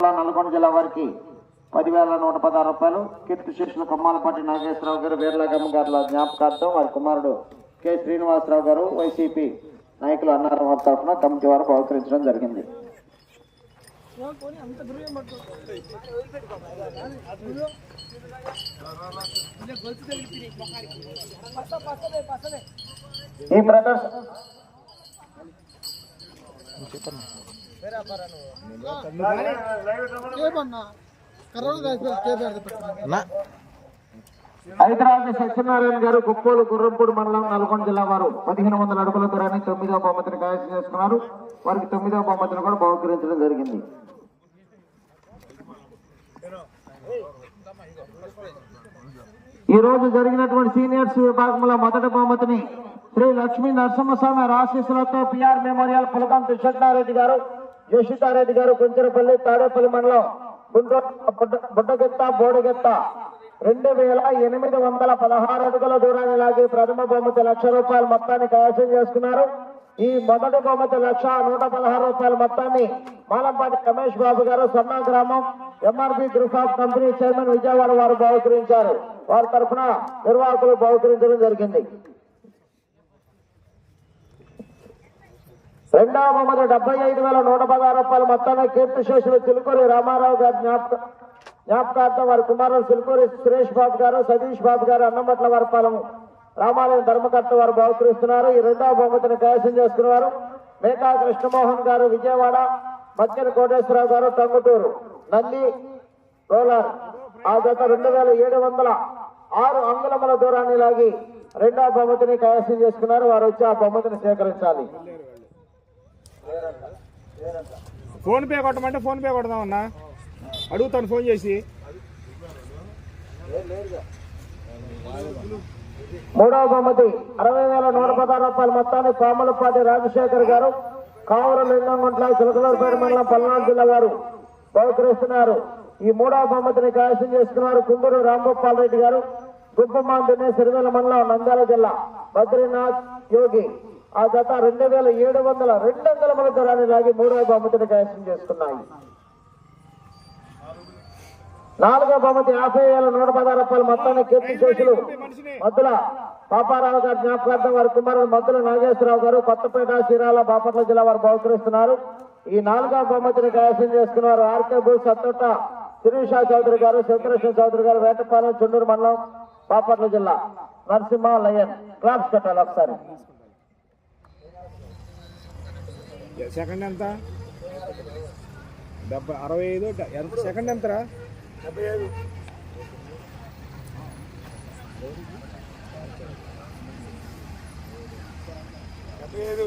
నల్గొండ జిల్లా వారికి పదివేల నూట పదహారు రూపాయలు. కీర్తి శిష్యులు కొమ్మాలపాటి నాగేశ్వరరావు గారు వీర్లగమ్మ గారుల జ్ఞాపకార్థం వారి కుమారుడు కె. శ్రీనివాసరావు గారు వైసీపీ నాయకులు అన్నారం వారి తరఫున కమిటీ వారు బహుకరించడం జరిగింది. ఈ బ్రదర్స్ హైదరాబాద్ సత్యనారాయణ గారు కుప్పోలు గుర్రంపూడి మండలం నల్గొండ జిల్లా వారు పదిహేను వందల అడుగుల దూరాన్ని తొమ్మిదవ బహుమతిని ఖాయం చేసుకున్నారు. వారికి తొమ్మిదవ బహుమతిని కూడా బహుకరించడం జరిగింది. ఈ రోజు జరిగినటువంటి సీనియర్స్ విభాగంలో మొదటి బహుమతిని శ్రీ లక్ష్మీ నరసింహస్వామి ఆశీస్సులతో పిఆర్ మెమోరియల్ పులకం తుషట్టారెడ్డి గారు జోషితారెడ్డి గారు కుంచెరపల్లి తాడేపల్లి మండలం గుంటూరు బుడ్డగెత్త బోడగెత్త. రెండు వేల ఎనిమిది వందల పదహారు అడుగుల దూరాన్ని లాగి ప్రథమ బహుమతి లక్ష రూపాయల మొత్తాన్ని కైవసం చేసుకున్నారు. ఈ మొదటి బహుమతి లక్ష నూట పదహారు రూపాయల మొత్తాన్ని మాలంపాటి రమేష్ బాబు గారు సన్నా గ్రామం MRP group of company chairman Vijayawada వారు బహుకరించారు. వారి తరఫున నిర్వాహకులు బహుకరించడం జరిగింది. రెండవ బహుమతి డెబ్బై ఐదు వేల నూట పదహారు రూపాయలు మొత్తాన్ని కీర్తిశేషులు చిలుకూరి రామారావు గారి జ్ఞాపక జ్ఞాపకార్థం వారి కుమారుడు చిలుకూరి సురేష్ బాబు గారు సతీష్ బాబు గారు అన్నమట్ల వారి పాలము రామాలయం ధర్మకర్త వారు బహుకరిస్తున్నారు. ఈ రెండవ బహుమతిని కైవసం చేసుకున్నారు మేకా కృష్ణమోహన్ గారు విజయవాడ మధ్యన కోటేశ్వరరావు గారు టంగుటూరు నంది రోలర్. ఆ గత రెండు వేల ఏడు వందల ఆరు అంగుళముల దూరాన్ని లాగి రెండవ బహుమతిని కైవసం చేసుకున్నారు. వారు వచ్చి ఆ బహుమతిని స్వీకరించాలి. ఫోన్ పే కొట్టమంటే ఫోన్ పే కొడదామన్నా? అడుగుతాను ఫోన్ చేసి. మూడవ బహుమతి అరవై వేల నూట పదహారు రూపాయల మొత్తాన్ని పాములపాటి రాజశేఖర్ గారు కావురు లింగంగుంట్ల చిలకలూరుపేట మండలం పల్నాడు జిల్లా వారు బహుకరిస్తున్నారు. ఈ మూడవ బహుమతిని కైవసం చేసుకున్నారు కుందూరు రాంగోపాల్ రెడ్డి గారు గుప్పమాందుని సిరివెల మండలం నంద్యాల జిల్లా. బద్రీనాథ్ యోగి. ఆ జత రెండు వేల ఏడు వందల రెండు వందల మంది దూరాన్ని లాగి మూడవ బహుమతిని కైవసం చేసుకున్నాయి. నాలుగో బహుమతి యాభై వేల నూట పదహారు రూపాయలు మొత్తాన్ని కీర్తి శేషులు మద్దుల పాపారావు గారి జ్ఞాపకార్థం వారి కుమారుడు మద్దుల నాగేశ్వరరావు గారు కొత్తపేట చీరాల బాపట్ల జిల్లా వారు బహుకరిస్తున్నారు. ఈ నాలుగో బహుమతిని కైవసం చేసుకున్నారు ఆర్కే భూ సత్తొట్ట శిరీష చౌదరి గారు శంకరేశ్వర చౌదరి గారు వేటపాలెం చుండూరు మండలం బాపట్ల జిల్లా నరసింహ లయన్. క్లాప్స్ పెట్టాలి ఒకసారి. సెకండ్ ఎంత డెబ్బై అరవై ఐదు ఎంత సెకండ్ ఎంతరా డెబ్బై ఐదు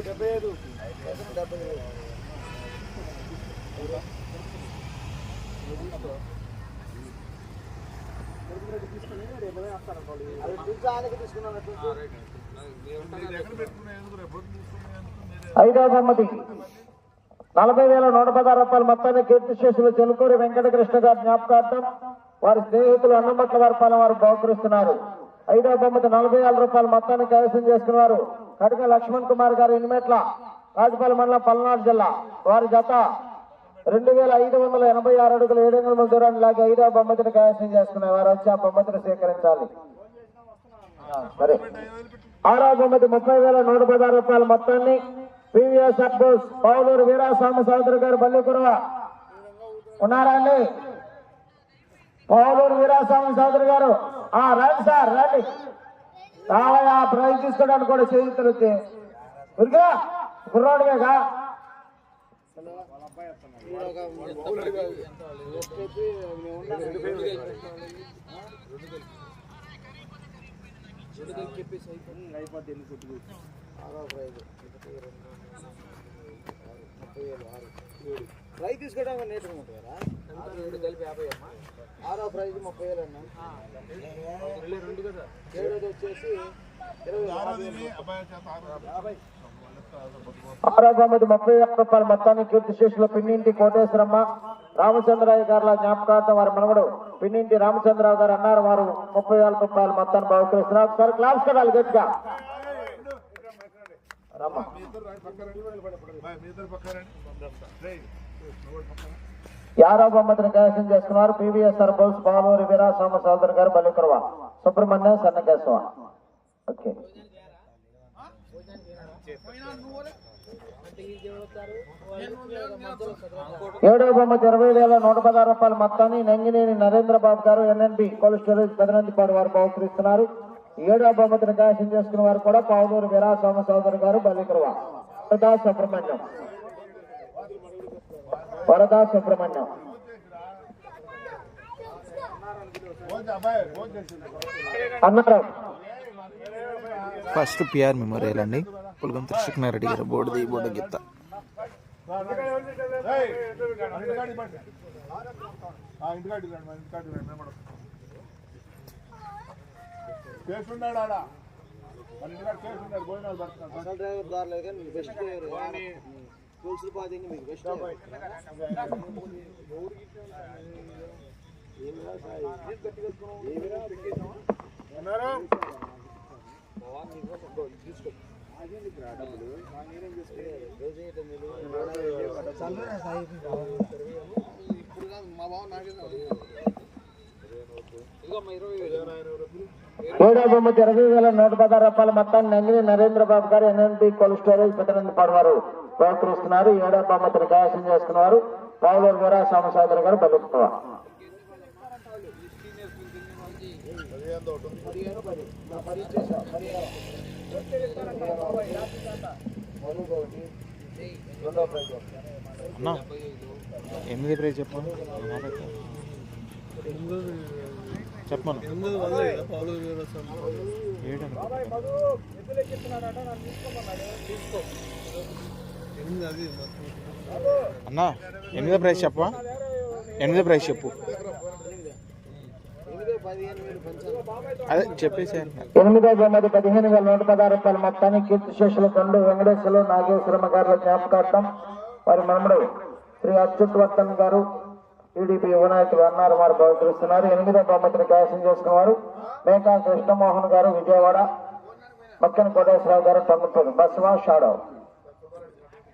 డెబ్బై ఐదు ఐదవ బహుమతి నలభై వేల నూట పదహారు రూపాయలు మొత్తాన్ని కీర్తి శేషులు చెలుకూరి వెంకటకృష్ణ గారి జ్ఞాపకార్థం వారి స్నేహితులు అన్నమట్ల వారి పాలన వారు బహుకరిస్తున్నారు. ఐదవ బొమ్మతి నలభై వేల రూపాయలు మొత్తాన్ని కైవసం చేసుకున్నారు. కడుక లక్ష్మణ్ కుమార్ గారు ఇనిమెట్ల రాజపాలెం మండలం పల్నాడు జిల్లా వారి జత రెండు వేల ఐదు వందల ఎనభై ఆరు అడుగులు ఏడు వందల దూరాన్ని లాగి ఐదవ బొమ్మతిని కైవసం చేసుకున్నారు వారు వచ్చి ఆ బొమ్మతిని స్వీకరించాలి. సరే. ఆరో బొమ్మతి ముప్పై వేల నూట పదహారు రూపాయల మొత్తాన్ని పివిఎస్ అబ్బోస్ పౌలూరు వీరాస్వామి సోదరు గారు బల్లికురవ. ఉన్నారా అండి? పౌలూరు వీరాస్వామి సోదరు గారు. ఆ రండి సార్ రండి. రావయ్యా ప్రైజ్ తీసుకోవడానికి కూడా చేయిస్తారు ఉరిగా కుర్రాడుగా ఫ్రై తీసుకోవడానికి నేర్చుకుని ఉంటారా కలిపి యాభై అమ్మా ఆరో ప్రైజ్ ముప్పై వేలు అన్న ఏడోది వచ్చేసి ఇరవై యాభై. ఆరో బహుమతి ముప్పై వేల రూపాయల మొత్తాన్ని కీర్తి శిష్యులు పిన్నింటి కోటేశ్వరమ్మ రామచంద్రయ్య గారుల జ్ఞాపకార్థం వారి మనవడు పిన్నింటి రామచంద్రరావు గారు అన్నారు. వారు ముప్పై వేల రూపాయల మొత్తాన్ని బహుకరిస్తున్నారు. ఒకసారి క్లాస్ కడాలి గట్టిగా. యారో బొమ్మతిని కైవసం చేసుకున్నారు పివిఎస్ఆర్ బోల్స్ పాలూరి సోమ సోదరు గారు బలికురవ సుబ్రహ్మణ్యం సన్నకేశవ. ఓకే. ఏడవ బొమ్మకి ఇరవై వేల నూట పదహారు రూపాయల మొత్తాన్ని నంగినేని నరేంద్ర బాబు గారు ఎన్ఎన్బి కోల్డ్ స్టోరేజ్ పెదనందిపాడు వారు బహుకరిస్తున్నారు. ఏడవ బొమ్మతిని కైవసం చేసుకున్న వారు కూడా పావులూరు వీరాస్వామి సోదరు garu Ballikurava Varada Subrahmanyam. Varada Subrahmanyam. Annarao first PR memorial అండి. పులగం త్రిశిఖనారెడ్డి గారు బోర్డుది బోర్డు గిత్త. కేసున్నాడు ఆడ మన ఏడో బొమ్మతి ఇరవై వేల నూట పదహారు రూపాయల మొత్తాన్ని నంగిని నరేంద్ర బాబు గారు ఎన్ఎన్బి కోల్డ్ స్టోరేజ్ పెద్దనంది పడవారు. బహుకరిస్తున్నారు ఏడో బొమ్మతిని కైవసం చేసుకున్నారు పావులూరు వీరాస్వామి సోదరు గారు బలికురవ అన్నా ఎనిమిది ప్రైజ్ చెప్పండి చెప్పను అన్నా ఎనిమిదో ప్రైస్ చెప్పవా? ఎనిమిదో ప్రైస్ చెప్పు ఎనిమిది పదిహేను వేలు పంచాలి అదే చెప్పేసి ఎనిమిదో తొమ్మిది పదిహేను వేల నూట పదహారు రూపాయల మొత్తాన్ని కీర్తిశేషులు కొండు వెంకటేశ్వరు నాగేశ్వరమ్మ గారి జ్ఞాపకార్థం వారి మనముడు శ్రీ అచ్యుతవర్ధన్ గారు టీడీపీ యువనాయకులు అన్నారు వారు బహుకరిస్తున్నారు. ఎనిమిదో బొమ్మతిని కైవసం చేసుకున్నవారు మేకా కృష్ణమోహన్ గారు విజయవాడ పక్కన కోటేశ్వరరావు గారు తమ్ముడు బస్వా షాడో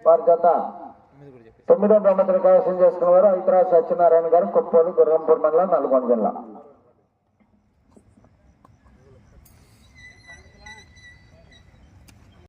వారి జత తొమ్మిదో బొమ్మతిని కైవసం చేసుకున్నవారు ఐతరాజ్ సత్యనారాయణ గారు కొప్పోలు గుర్రంపూర్ మండలం నల్గొండ జిల్లా.